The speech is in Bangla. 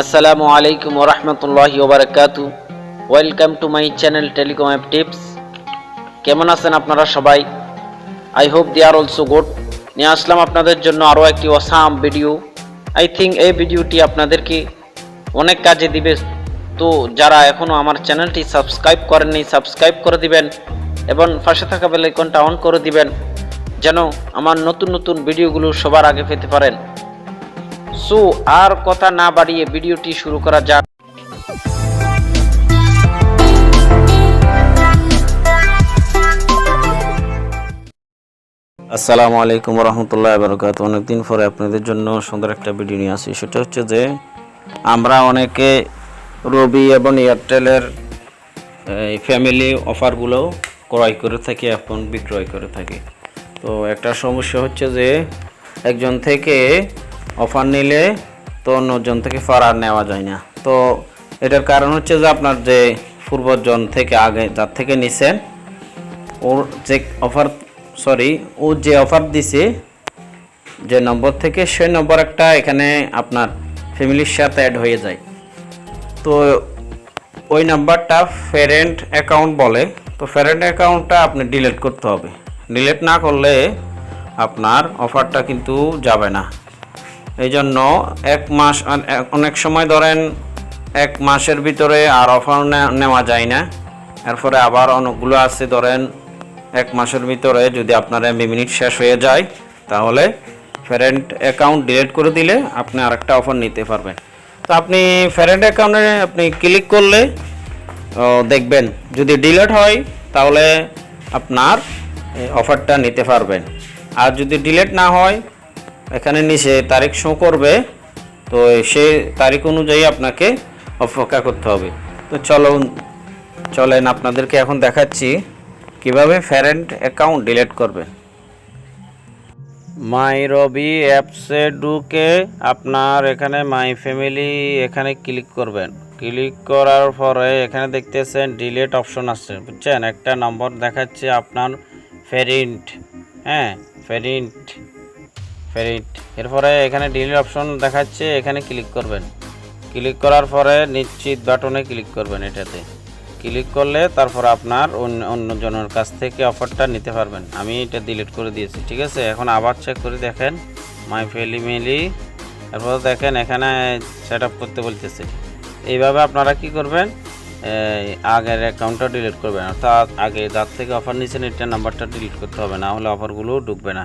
আসসালামু আলাইকুম ওরহমতুল্লাহি ওবরাকাতু welcome to my channel telecom app tips কেমন আছেন আপনারা সবাই? I hope they are also good নিয়ে আসলাম আপনাদের জন্য আরও একটি অসাম ভিডিও আই থিঙ্ক এই ভিডিওটি আপনাদেরকে অনেক কাজে দিবে। তো যারা এখনও আমার চ্যানেলটি সাবস্ক্রাইব করেননি সাবস্ক্রাইব করে দিবেন এবং পাশে থাকা বেলাইকনটা অন করে দিবেন, যেন আমার নতুন নতুন ভিডিওগুলো সবার আগে পেতে পারেন। সো আর কথা না বাড়িয়ে ভিডিওটি শুরু করা যাক। আসসালামু আলাইকুম রহমতুল্লাহ বরকাত অনেকদিন পরে আপনাদের জন্য সুন্দর একটা ভিডিও নিয়ে আসি সেটা হচ্ছে যে, আমরা অনেকে রবি এবং এয়ারটেলের, এই ফ্যামিলি অফারগুলো ক্রয় করে থাকি এখন বিক্রয় করে থাকি। তো একটা সমস্যা হচ্ছে যে, একজন থেকে অফার নিলে তো অন্যজন থেকে ফারার নেওয়া যায় না। তো এটার কারণ হচ্ছে যে আপনার যে পূর্বজন থেকে আগে যার থেকে নিছেন, ওর যে অফার সরি ও যে অফার দিছে, যে নম্বর থেকে সেই নম্বর একটা এখানে আপনার ফ্যামিলির সাথে অ্যাড হয়ে যায়। তো ওই নাম্বারটা ফ্যারেন্ট অ্যাকাউন্ট বলে, তো ফ্যারেন্ট অ্যাকাউন্টটা আপনি ডিলিট করতে হবে। ডিলিট না করলে আপনার অফারটা কিন্তু যাবে না। এই জন্য এক মাস অনেক সময় ধরেন এক মাসের ভিতরে আর অফার নেওয়া যায় না। এরপরে আবার অনেকগুলো আছে ধরেন এক মাসের ভিতরে যদি আপনার এমবি মিনিট শেষ হয়ে যায়, তাহলে ফ্যারেন্ট অ্যাকাউন্ট ডিলিট করে দিলে আপনি আরেকটা অফার নিতে পারবেন। তো আপনি ফ্যারেন্ট অ্যাকাউন্টে আপনি ক্লিক করলে দেখবেন যদি ডিলেট হয়, তাহলে আপনার অফারটা নিতে পারবেন। আর যদি ডিলেট না হয় এখানে নিচে তারিখ শো করবে, তো সে তারিখ অনুযায়ী আপনাকে অপেক্ষা করতে হবে। তো চলো, চলেন আপনাদেরকে এখন দেখাচ্ছি কীভাবে ফ্যারেন্ট অ্যাকাউন্ট ডিলিট করবেন মাই রবি অ্যাপসে ঢুকে আপনার এখানে মাই ফ্যামিলি এখানে ক্লিক করবেন। ক্লিক করার পরে এখানে দেখতেছেন ডিলেট অপশন আছে, বুঝছেন? একটা নম্বর দেখাচ্ছে আপনার ফেরিন্ট হ্যাঁ? ফেরিন্ট ফেরিট এরপরে এখানে ডিলিট অপশন দেখাচ্ছে, এখানে ক্লিক করবেন। ক্লিক করার পরে নিশ্চিত বাটনে ক্লিক করবেন এটাতে। ক্লিক করলে তারপর আপনার অন্য অন্যজনের কাছ থেকে অফারটা নিতে পারবেন। আমি এটা ডিলিট করে দিয়েছি, ঠিক আছে? এখন আবার চেক করে দেখেন। মাই ফ্যামিলি এরপর দেখেন এখানে সেট করতে বলতেছে। এইভাবে আপনারা কি করবেন? আগের অ্যাকাউন্টটা ডিলিট করবেন। অর্থাৎ আগে যার থেকে অফার নিয়েছেন এটা নাম্বারটা ডিলিট করতে হবে। না হলে অফারগুলো ঢুকবে না।